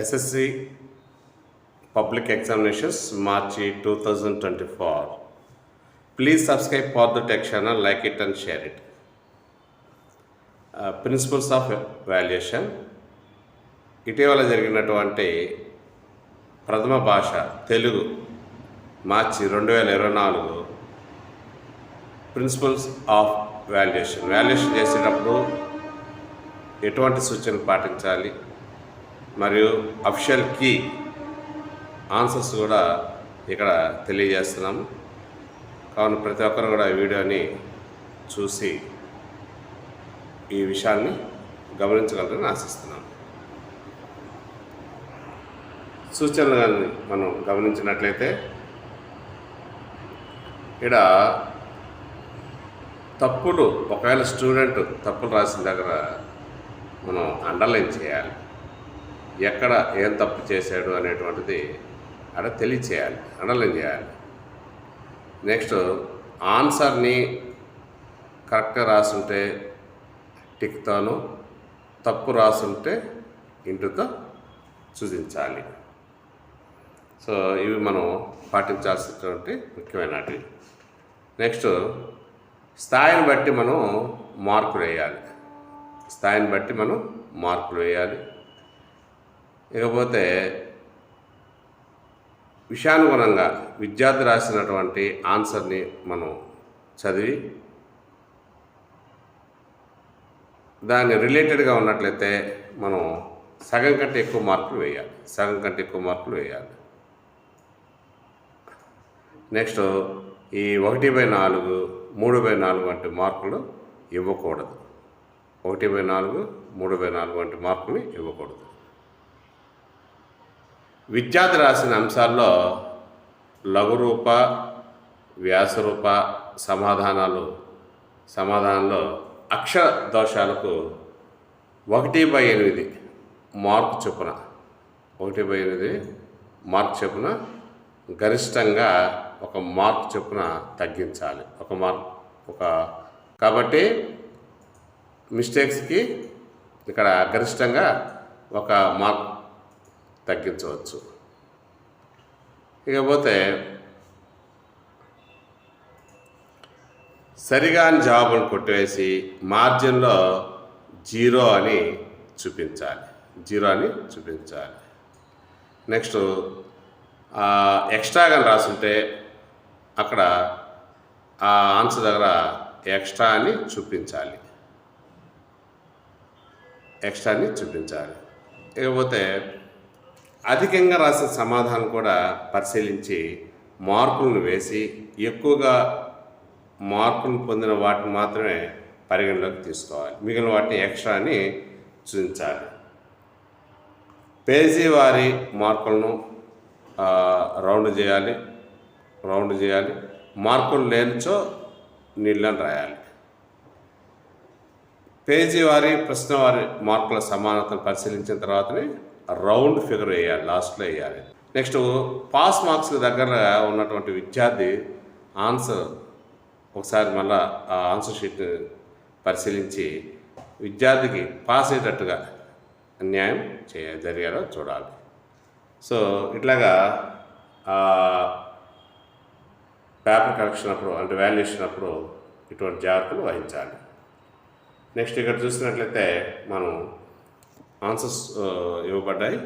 SSC public examinations March two thousand twenty four please subscribe for the tech channel like it and share it principles of valuation ఇటీవల జరిగినటువంటి ప్రథమ భాష తెలుగు మార్చి రెండు వేల ఇరవై నాలుగు. ప్రిన్సిపల్స్ ఆఫ్ వాల్యుయేషన్ వాల్యుయేషన్ చేసేటప్పుడు ఎటువంటి సూచనలు పాటించాలి? మరియు అఫిషియల్ కీ ఆన్సర్స్ కూడా ఇక్కడ తెలియజేస్తున్నాము. కావున ప్రతి ఒక్కరు కూడా ఈ వీడియోని చూసి ఈ విషయాన్ని గమనించగలరని ఆశిస్తున్నాం సూచనలు మనం గమనించినట్లయితే ఇక్కడ తప్పులు ఒకవేళ స్టూడెంట్ తప్పులు రాసిన దగ్గర మనం అండర్లైన్ చేయాలి. ఎక్కడ ఏం తప్పు చేశాడు అనేటువంటిది అక్కడ తెలియచేయాలి అండర్లైన్ చేయాలి. నెక్స్ట్ ఆన్సర్ని కరెక్ట్గా రాసుంటే టిక్తోను తప్పు రాసుంటే ఇంటితో సూచించాలి. సో ఇవి మనం పాటించాల్సినటువంటి ముఖ్యమైనవి నెక్స్ట్ స్థాయిని బట్టి మనం మార్కులు వేయాలి. స్థాయిని బట్టి మనం మార్కులు వేయాలి. ఇకపోతే విషయానుగుణంగా విద్యార్థి రాసినటువంటి ఆన్సర్ని మనం చదివి దాన్ని రిలేటెడ్గా ఉన్నట్లయితే మనం సగం కంటే ఎక్కువ మార్కులు వేయాలి. సగం కంటే ఎక్కువ మార్కులు వేయాలి. నెక్స్ట్ ఈ ఒకటి బై నాలుగు మూడు బై నాలుగు వంటి మార్కులు ఇవ్వకూడదు. ఒకటి బై నాలుగు మూడు బై నాలుగు వంటి మార్కులు ఇవ్వకూడదు. విద్యార్థి రాసిన అంశాల్లో లఘురూప వ్యాసరూప సమాధానాలు సమాధానంలో అక్షర దోషాలకు ఒకటి బై ఎనిమిది మార్కు చొప్పున ఒకటి బై ఎనిమిది మార్క్ చొప్పున గరిష్టంగా ఒక మార్క్ చొప్పున తగ్గించాలి. ఒక మార్క్ ఒక కాబట్టి మిస్టేక్స్కి ఇక్కడ గరిష్టంగా ఒక మార్క్ తగ్గించవచ్చు. ఇకపోతే సరిగాని జవాబును కొట్టివేసి మార్జిన్లో జీరో అని చూపించాలి. జీరో అని చూపించాలి. నెక్స్ట్ ఎక్స్ట్రాగా రాసుంటే అక్కడ ఆ ఆన్సర్ దగ్గర ఎక్స్ట్రా అని చూపించాలి. ఎక్స్ట్రాని చూపించాలి. ఇకపోతే అధికంగా రాసిన సమాధానం కూడా పరిశీలించి మార్కులను వేసి ఎక్కువగా మార్కులు పొందిన వాటిని మాత్రమే పరిగణలోకి తీసుకోవాలి. మిగిలిన వాటిని ఎక్స్ట్రా అని చూపించాలి. పేజీ వారి మార్కులను రౌండ్ చేయాలి రౌండ్ చేయాలి. మార్కులు లేనిచో నీళ్ళని రాయాలి. పేజీ వారి ప్రశ్న వారి మార్కుల సమానతను పరిశీలించిన తర్వాతనే రౌండ్ ఫిగర్ వేయాలి లాస్ట్లో వేయాలి. నెక్స్ట్ పాస్ మార్క్స్ దగ్గర ఉన్నటువంటి విద్యార్థి ఆన్సర్ ఒకసారి మళ్ళా ఆ ఆన్సర్ షీట్ పరిశీలించి విద్యార్థికి పాస్ అయ్యేటట్టుగా అన్యాయం చేయ జరిగేలా చూడాలి. సో ఇట్లాగా పేపర్ కరెక్షన్ అప్పుడు అంటే వాల్యుయేషన్ అప్పుడు ఇటువంటి జాగ్రత్తలు వహించాలి. నెక్స్ట్ ఇక్కడ చూసినట్లయితే మనం ఆన్సర్స్ ఇవ్వబడ్డాయి.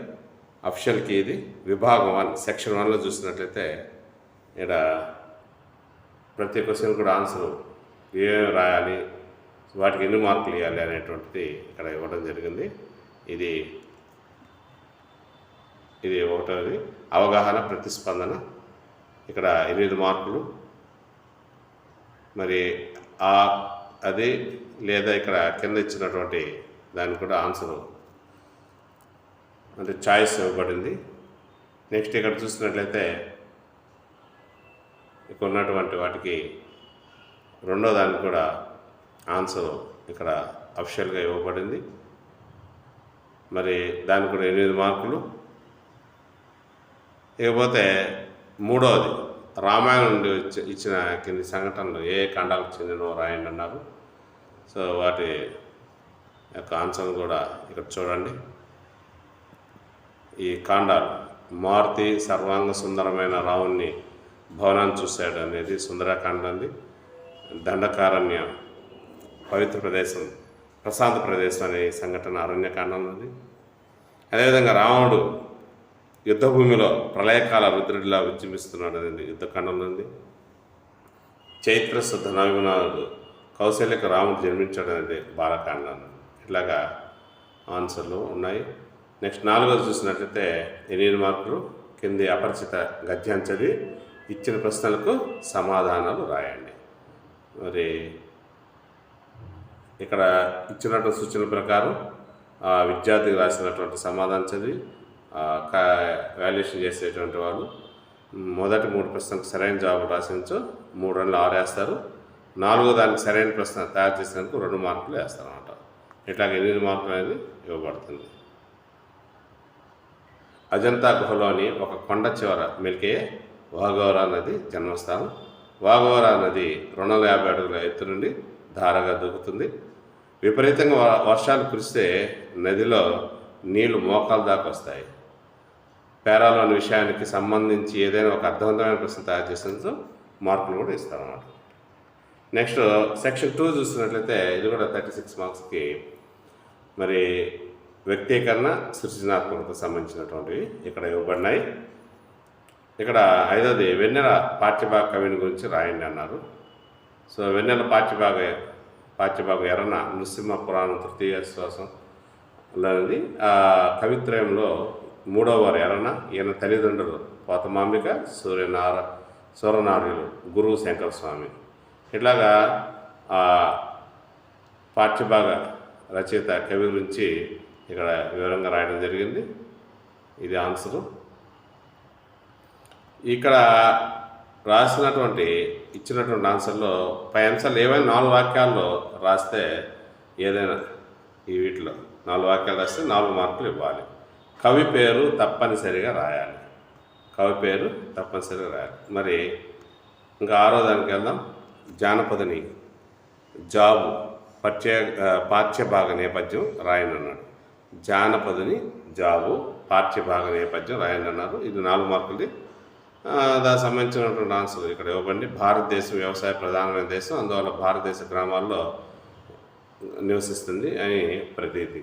అఫిషియల్కి ఇది విభాగం వన్ సెక్షన్ వన్లో చూసినట్లయితే ఇక్కడ ప్రతి క్వశ్చన్ కూడా ఆన్సర్ ఏమేమి రాయాలి వాటికి ఎన్ని మార్కులు ఇవ్వాలి అనేటువంటిది ఇక్కడ ఇవ్వడం జరిగింది. ఇది ఇది ఒకటోది. అవగాహన ప్రతిస్పందన. ఇక్కడ ఎనిమిది మార్కులు. మరి ఆ అది లేదా ఇక్కడ కింద ఇచ్చినటువంటి దానికి కూడా ఆన్సర్ అంటే చాయిస్ ఇవ్వబడింది. నెక్స్ట్ ఇక్కడ చూసినట్లయితే ఇక్కడ ఉన్నటువంటి వాటికి రెండో దానికి కూడా ఆన్సర్ ఇక్కడ అఫిషియల్గా ఇవ్వబడింది. మరి దానికి కూడా ఎనిమిది మార్కులు. ఇకపోతే మూడవది రామాయణం నుండి ఇచ్చిన కింది సంఘటనలు ఏ ఖండాలకు చెందినో రాయండి అన్నారు. సో వాటి యొక్క ఆన్సర్ కూడా ఇక్కడ చూడండి. ఈ కాండాలు. మారుతి సర్వాంగ సుందరమైన రావుణ్ణి భవనాన్ని చూశాడు అనేది సుందరకాండ ఉంది దండకారణ్య పవిత్ర ప్రదేశం ప్రశాంత ప్రదేశం అనే సంఘటన అరణ్యకాండం ఉంది అదేవిధంగా రావణుడు యుద్ధభూమిలో ప్రళయకాల రుద్రుడిలా విజృంభిస్తున్నాడు అనేది యుద్ధకాండంలో ఉంది చైత్ర శుద్ధ నవమి నాడు కౌశల్యకు రాముడు జన్మించాడు అనేది బాలకాండం. ఇట్లాగా ఆన్సర్లు ఉన్నాయి. నెక్స్ట్ నాలుగోది చూసినట్లయితే ఎనిమిది మార్కులు కింది అపరిచిత గద్యం చదివి ఇచ్చిన ప్రశ్నలకు సమాధానాలు రాయండి. మరి ఇక్కడ ఇచ్చినటువంటి సూచనల ప్రకారం విద్యార్థికి రాసినటువంటి సమాధానం చదివి వాల్యుయేషన్ చేసేటువంటి వాళ్ళు మొదటి మూడు ప్రశ్నలకు సరైన జవాబు రాసించు మూడు రెండు ఆరు వేస్తారు. నాలుగో దానికి సరైన ప్రశ్న తయారు చేసినందుకు రెండు మార్కులు వేస్తారు అనమాట ఇట్లాగ ఎనిమిది మార్కులు అనేది ఇవ్వబడుతుంది. అజంతా గుహలోని ఒక కొండ చివర మెలికే వాగోరా నది జన్మస్థానం. వాగోరా నది రెండు వందల యాభై అడుగుల ఎత్తు నుండి ధారగా దూకుతుంది. విపరీతంగా వ- వర్షాలు కురిస్తే నదిలో నీళ్ళు మోకాల దాకా వస్తాయి. పేరాలోని విషయానికి సంబంధించి ఏదైనా ఒక అర్థవంతమైన ప్రశ్న తయారు చేసినందుకు మార్కులు కూడా ఇస్తారన్నమాట నెక్స్ట్ సెక్షన్ టూ చూసినట్లయితే ఇది కూడా థర్టీ సిక్స్ మార్క్స్కి మరి వ్యక్తీకరణ సృజనాత్మకతకు సంబంధించినటువంటివి ఇక్కడ ఇవ్వబడినాయి. ఇక్కడ ఐదవది వెన్నెల పాఠ్యభాగ కవిని గురించి రాయండి అన్నారు. సో వెన్నెల పాఠ్యభాగ పాఠ్యభాగ ఎర్రన నృసింహ పురాణం తృతీయ శ్వాసంలోనిది. ఆ కవిత్రయంలో మూడవ వారు ఎర్రన ఈయన తల్లిదండ్రులు పోతమాంబిక సూర్యనార సూరనార్యులు గురువు శంకర స్వామి. ఇట్లాగా పాఠ్యభాగ రచయిత కవి గురించి ఇక్కడ వివరంగా రాయడం జరిగింది. ఇది ఆన్సరు ఇక్కడ రాసినటువంటి ఇచ్చినటువంటి ఆన్సర్లో పై అంశాలు ఏవైనా నాలుగు వాక్యాల్లో రాస్తే ఏదైనా ఈ వీటిలో నాలుగు వాక్యాలు రాస్తే నాలుగు మార్కులు ఇవ్వాలి. కవి పేరు తప్పనిసరిగా రాయాలి. కవి పేరు తప్పనిసరిగా రాయాలి. మరి ఇంకా ఆరో దానికి వెళ్దాం. జానపదని జాబు పఠ్య ఆ, పాఠ్యభాగ నేపథ్యం రాయనన్నాడు. జానపదని జాబు పాఠ్యభాగ నేపథ్యం రాయండి అన్నారు ఇది నాలుగు మార్కులది. దానికి సంబంధించినటువంటి ఆన్సర్ ఇక్కడ ఇవ్వబండి భారతదేశం వ్యవసాయ ప్రధానమైన దేశం అందువల్ల భారతదేశ గ్రామాల్లో నివసిస్తుంది అని ప్రతీతి.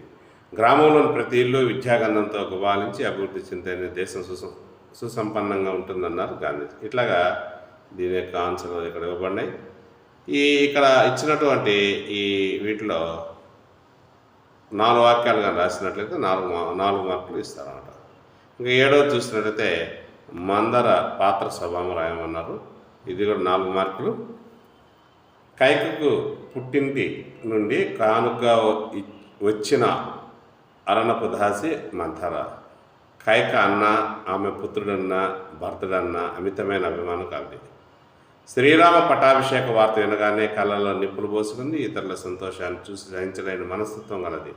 గ్రామంలోని ప్రతి ఇల్లు విద్యాగంధంతో గుబాలించి అభివృద్ధి చెందిన దేశం సుసం సుసంపన్నంగా ఉంటుందన్నారు గాంధీ ఇట్లాగా దీని యొక్క ఆన్సర్ ఇక్కడ ఇవ్వబడినాయి. ఈ ఇక్కడ ఇచ్చినటువంటి ఈ వీటిలో నాలుగు వాక్యాలు కానీ రాసినట్లయితే నాలుగు నాలుగు మార్కులు ఇస్తారన్నమాట. ఇంకా ఏడవది చూసినట్లయితే మందర పాత్ర స్వభావం రాయమన్నారు. ఇది కూడా నాలుగు మార్కులు. కైకకు పుట్టింటి నుండి కానుక వచ్చిన అరణపు దాసి మంథర కైక అన్న ఆమె పుత్రుడన్న భర్తడన్న అమితమైన అభిమానం కలది శ్రీరామ పట్టాభిషేక వార్త వినగానే కళ్ళలో నిప్పులు పోసుకుంది ఇతరుల సంతోషాన్ని చూసి సహించలేని మనస్తత్వం గలది.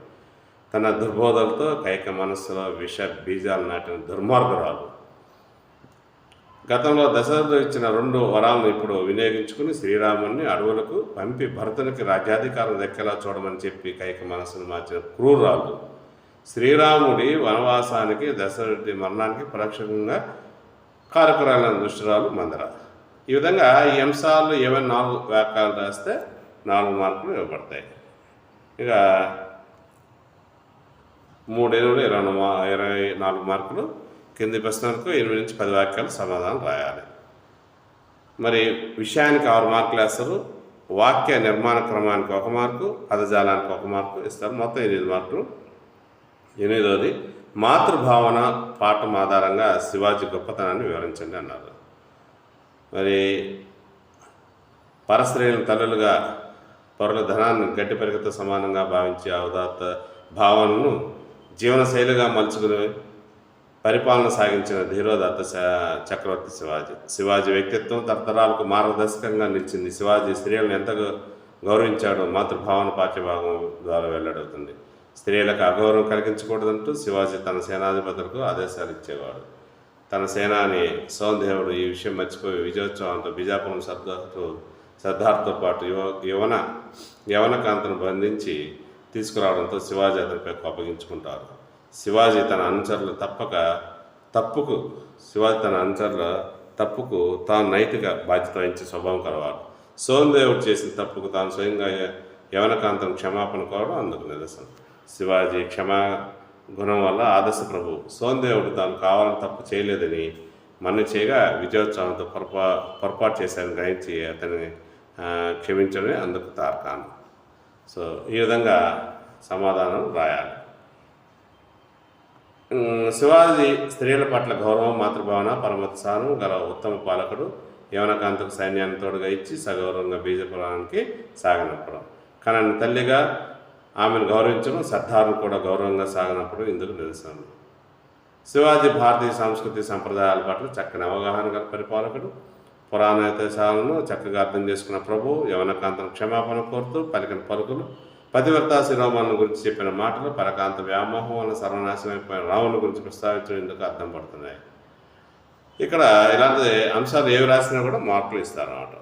తన దుర్బోధలతో కైక మనస్సులో విష బీజాలు నాటిన దుర్మార్గురాలు. గతంలో దశరథుడు ఇచ్చిన రెండు వరాలను ఇప్పుడు వినియోగించుకుని శ్రీరాముని అడవులకు పంపి భరతునికి రాజ్యాధికారం దక్కేలా చూడమని చెప్పి కైక మనసును మార్చిన క్రూరాలు శ్రీరాముడి వనవాసానికి దశరథుడి మరణానికి పరోక్షంగా కారకురాలైన దుష్టురాలు మందర ఈ విధంగా ఈ అంశాలు ఏమైనా నాలుగు వ్యాఖ్యలు రాస్తే నాలుగు మార్కులు ఇవ్వబడతాయి. ఇక మూడు ఎనిమిది ఇరవై మా ఇరవై నాలుగు మార్కులు కింది ప్రశ్నలకు ఎనిమిది నుంచి పది వాక్యాలు సమాధానం రాయాలి. మరి విషయానికి ఆరు మార్కులు వేస్తారు వాక్య నిర్మాణ క్రమానికి ఒక మార్కు పదజాలానికి ఒక మార్కు ఇస్తారు మొత్తం ఎనిమిది మార్కులు. ఎనిమిదవది మాతృభావన పాఠం ఆధారంగా శివాజీ గొప్పతనాన్ని వివరించండి అన్నారు. మరి పరస్త్రీలను తల్లులుగా పరుల ధనాన్ని గట్టి పెరుగుతో సమానంగా భావించే అవదాత భావనను జీవనశైలిగా మలుచుకుని పరిపాలన సాగించిన ధీరోదత్త చక్రవర్తి శివాజీ. శివాజీ వ్యక్తిత్వం తరతరాలకు మార్గదర్శకంగా నిలిచింది. శివాజీ స్త్రీలను ఎంత గౌరవించాడో మాతృభావన పాఠ్యభాగం ద్వారా వెల్లడవుతుంది. స్త్రీలకు అగౌరవం కలిగించకూడదంటూ శివాజీ తన సేనాధిపతులకు ఆదేశాలు ఇచ్చేవాడు. తన సేనాని సోమదేవుడు ఈ విషయం మర్చిపోయి విజయోత్సవంతో బిజాపురం సర్దార్తో సర్దార్తో పాటు యువ యువన యవన కాంతను బంధించి తీసుకురావడంతో శివాజీ అతనిపై అప్పగించుకుంటారు శివాజీ తన అనుచరులు తప్పక తప్పుకు శివాజీ తన అనుచరుల తప్పుకు తాను నైతిక బాధ్యత వహించే స్వభావం కలవాడు. సోమదేవుడు చేసిన తప్పుకు తాను స్వయంగా యవనకాంతం క్షమాపణ కోరడం అందుకు నిదర్శనం. శివాజీ క్షమా గుణం వల్ల ఆదర్శ ప్రభు. సోమదేవుడు తాను కావాలని తప్పు చేయలేదని మన్ను చేయగా విజయోత్సవంతో పొరపా పొరపాటు చేశారని గ్రహించి అతన్ని క్షమించడమే అందుకు తార్కాణం. సో ఈ విధంగా సమాధానం రాయాలి. శివాజీ స్త్రీల పట్ల గౌరవం మాతృభావన పరమోత్సాహం గల ఉత్తమ పాలకుడు యవనకాంతకు సైన్యాన్ని తోడుగా ఇచ్చి సగౌరవంగా బీజపురానికి సాగనప్పడం. కానీ తల్లిగా ఆమెను గౌరవించడం సర్దారును కూడా గౌరవంగా సాగినప్పుడు ఇందుకు నిరసనలు శివాజీ భారతీయ సంస్కృతి సంప్రదాయాల పట్ల చక్కని అవగాహన గల పరిపాలకుడు పురాణ చక్కగా అర్థం చేసుకున్న ప్రభు యవనకాంతం క్షమాపణ కోరుతూ పలికిన పలుకులు పతివర్తా శిరోమణుల గురించి చెప్పిన మాటలు పరకాంత వ్యామోహం వల్ల సర్వనాశనం రాముని గురించి ప్రస్తావించడం ఎందుకు అర్థం పడుతున్నాయి. ఇక్కడ ఇలాంటి అంశాలు ఏవి రాసినా కూడా మార్కులు ఇస్తారన్నమాట.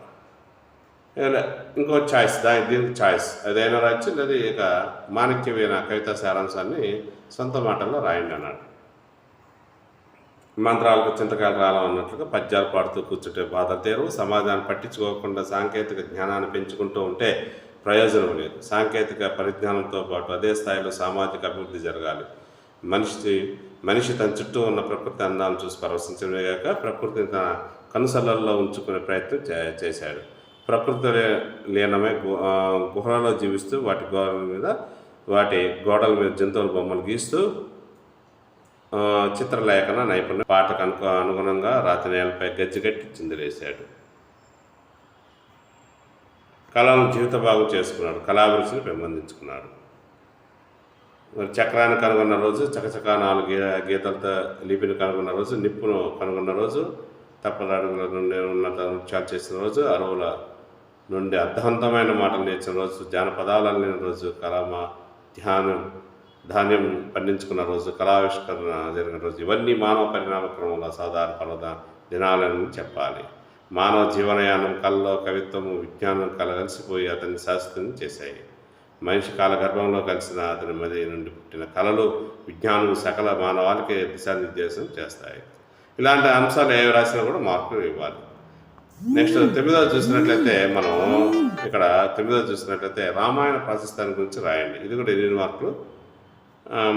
ఇంకో ఛాయిస్ దాని దీనికి ఛాయిస్ అదైనా రాయొచ్చు లేదా ఇక మాణిక్యమైన కవిత కవితా సారాంశాన్ని సొంత మాటల్లో రాయండి అన్నాడు. మంత్రాలకు చింతకాలు రాలం అన్నట్లుగా పద్యాలు పాడుతూ కూర్చుంటే బాధ తీరు. సమాజాన్ని పట్టించుకోకుండా సాంకేతిక జ్ఞానాన్ని పెంచుకుంటూ ఉంటే ప్రయోజనం లేదు. సాంకేతిక పరిజ్ఞానంతో పాటు అదే స్థాయిలో సామాజిక అభివృద్ధి జరగాలి. మనిషి మనిషి తన చుట్టూ ఉన్న ప్రకృతి అందాలను చూసి పరవశించడమే కాక ప్రకృతిని తన కనుసలల్లో ఉంచుకునే ప్రయత్నం చే- చేశాడు. ప్రకృతి లీనమే లీనమై గుహలలో జీవిస్తూ వాటి గోడల మీద వాటి గోడల మీద జంతువుల బొమ్మలు గీస్తూ చిత్రలేఖన నైపుణ్యం పాటకు అనుకు అనుగుణంగా రాతి నేలపై గజ్జిగట్టి చిందులేశాడు. కళను జీవిత భాగం చేసుకున్నాడు కళాభిరుచిని పెంపొందించుకున్నాడు. మరి చక్రాన్ని కనుగొన్న రోజు చకచకా నాలుగు గీ గీతలతో లిపిని కనుగొన్న రోజు నిప్పును కనుగొన్న రోజు తప్పలాడుగుల నుండి ఉన్నత నృత్యాలు చేసిన రోజు అరువుల నుండి అర్థవంతమైన మాటలు నేర్చిన రోజు జానపదాలు అల్లిన రోజు కలామ ధ్యానం ధాన్యం పండించుకున్న రోజు కళావిష్కరణ జరిగిన రోజు ఇవన్నీ మానవ పరిణామ క్రమంలో సాధారణ పర్వద దినాలని చెప్పాలి. మానవ జీవనయానం కళలో కవిత్వము విజ్ఞానం కల కలిసిపోయి అతన్ని శాశ్వతం చేశాయి. మనిషి కాలగర్భంలో కలిసిన అతని మధ్య నుండి పుట్టిన కళలు విజ్ఞానం సకల మానవాళికి దిశానిర్దేశం చేస్తాయి. ఇలాంటి అంశాలు ఏవి రాసినా కూడా మార్పులు ఇవ్వాలి. నెక్స్ట్ తమిళ చూసినట్లయితే మనం ఇక్కడ తొమ్మిదో చూసినట్లయితే రామాయణ ప్రాశస్తాన్ని గురించి రాయండి. ఇది కూడా ఎన్ని మార్కులు.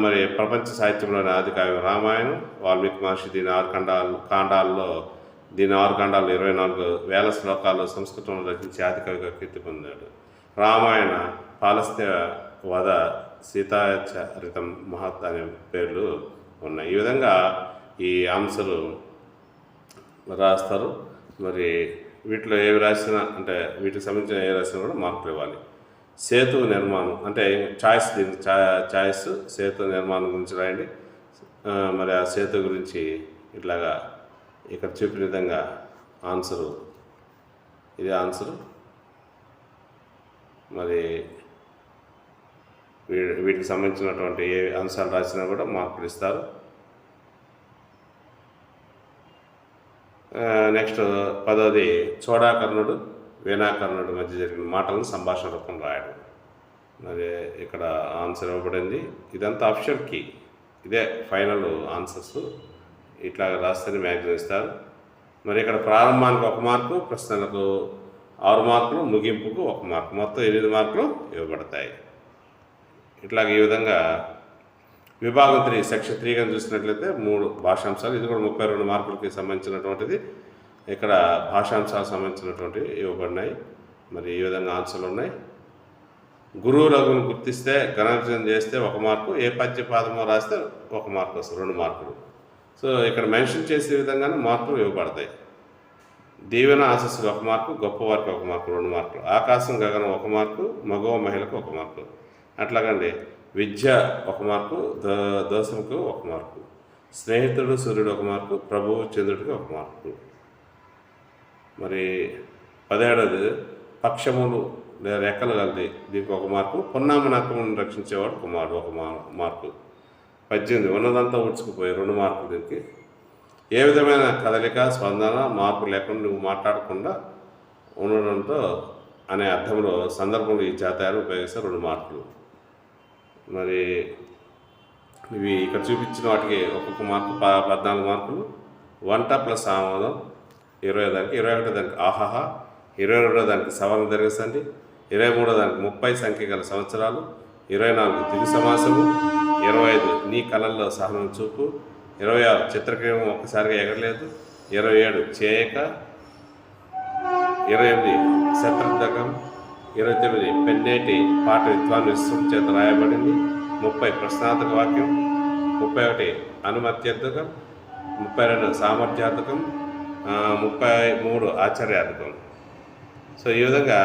మరి ప్రపంచ సాహిత్యంలోని ఆది కావ్యం రామాయణం వాల్మీకి మహర్షి దీని ఆరు ఖండాలు కాండాల్లో దీని ఆరు ఖండాలు ఇరవై నాలుగు వేల శ్లోకాలు సంస్కృతంలో రచించి ఆది కవిగా కీర్తి పొందాడు. రామాయణ పాలస్త్య వద సీతాచరితం మహత్ అనే పేర్లు ఉన్నాయి. ఈ విధంగా ఈ అంశాలు రాస్తారు. మరి వీటిలో ఏవి రాసినా అంటే వీటికి సంబంధించిన ఏ రాసినా కూడా మార్కులు ఇవ్వాలి. సేతు నిర్మాణం అంటే చాయిస్ దీనికి చాయిస్ సేతు నిర్మాణం గురించి రాయండి. మరి ఆ సేతు గురించి ఇట్లాగా ఇక్కడ చూపిన విధంగా ఆన్సరు. ఇది ఆన్సరు. మరి వీ- వీటికి సంబంధించినటువంటి ఏ అంశాలు రాసినా కూడా మార్పులు ఇస్తారు. నెక్స్ట్ పదోది చోడాకర్ణుడు వీణాకర్ణుడు మధ్య జరిగిన మాటలను సంభాషణ రూపం రాయడం. మరి ఇక్కడ ఆన్సర్ ఇవ్వబడింది. ఇదంతా ఆప్షన్ కీ. ఇదే ఫైనల్ ఆన్సర్స్. ఇట్లా రాస్తేనే మ్యాగ్జిన్ ఇస్తారు. మరి ఇక్కడ ప్రారంభానికి ఒక మార్కు ప్రశ్నలకు ఆరు మార్కులు ముగింపుకు ఒక మార్కు. మొత్తం ఎనిమిది మార్కులు ఇవ్వబడతాయి. ఇట్లాగ ఈ విధంగా విభాగం త్రీ సెక్షన్ త్రీ కానీ చూసినట్లయితే మూడు భాషాంశాలు ఇది కూడా ముప్పై రెండు మార్కులకి సంబంధించినటువంటిది. ఇక్కడ భాషాంశాలకు సంబంధించినటువంటివి ఇవ్వబడినాయి మరి ఈ విధంగా ఆన్సర్లు ఉన్నాయి. గురువు లఘువును గుర్తిస్తే గణాంకం చేస్తే ఒక మార్కు ఏ పద్య పాదమో రాస్తే ఒక మార్కు వస్తుంది రెండు మార్కులు. సో ఇక్కడ మెన్షన్ చేసే విధంగానే మార్కులు ఇవ్వబడతాయి. దీవెన ఆశస్సులు ఒక మార్కు గొప్పవారికి ఒక మార్కు రెండు మార్కులు. ఆకాశం గగనం ఒక మార్కు మగవ మహిళకు ఒక మార్కు. అట్లాగండి. విద్య ఒక మార్కు దో దోషముకు ఒక మార్కు. స్నేహితుడు సూర్యుడు ఒక మార్కు ప్రభువు చంద్రుడికి ఒక మార్కు. మరి పదేడది పక్షములు లేదా రెక్కలు కలిది దీనికి ఒక మార్కు. పున్నామనకమును రక్షించేవాడు ఒక ఒక మార్పు మార్కు. పద్దెనిమిది ఉన్నదంతా ఉడ్చుకుపోయి రెండు మార్కులు దీనికి. ఏ విధమైన కదలిక స్పందన మార్పు లేకుండా నువ్వు మాట్లాడకుండా ఉండడంతో అనే అర్థంలో సందర్భంలో ఈ జాతీయాలు ఉపయోగిస్తే రెండు మార్కులు. మరి ఇవి ఇక్కడ చూపించిన వాటికి ఒక్కొక్క మార్కు పద్నాలుగు మార్కులు. వంట ప్లస్ ఆమోదం ఇరవై దానికి ఇరవై ఒకటో దానికి ఆహాహా ఇరవై రెండో దానికి సవరణ జరగసండి ఇరవై మూడో దానికి ముప్పై సంఖ్య గల సంవత్సరాలు ఇరవై నాలుగు దిగు సమాసము ఇరవై ఐదు నీ కళల్లో సహనం చూపు ఇరవై ఆరు చిత్రక్రియము ఒక్కసారిగా ఎగరలేదు ఇరవై ఏడు చేయక ఇరవై ఎనిమిది శత్రుదకం ఇరవై తొమ్మిది పెన్నేటి పాట విద్వాన్ విశ్వం చేత రాయబడింది. ముప్పై ప్రశ్నార్థక వాక్యం ముప్పై ఒకటి అనుమత్యర్థకం ముప్పై రెండు సామర్థ్యార్థకం ముప్పై మూడు ఆశ్చర్యార్థకం సో ఈ విధంగా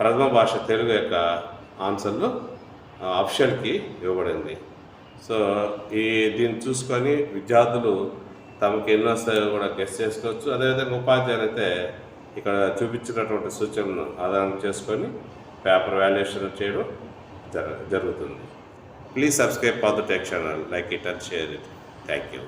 ప్రథమ భాష తెలుగు యొక్క ఆన్సర్లు ఆప్షన్కి ఇవ్వబడింది. సో ఈ దీన్ని చూసుకొని విద్యార్థులు తమకు ఎన్నో కూడా గెస్ట్ చేసుకోవచ్చు. అదేవిధంగా ఉపాధ్యాయులు అయితే ఇక్కడ చూపించినటువంటి సూచనను ఆధారం చేసుకొని పేపర్ వాల్యుయేషన్ చేయడం జరుగుతుంది. Please subscribe for the tech channel. Like it and share it. Thank you.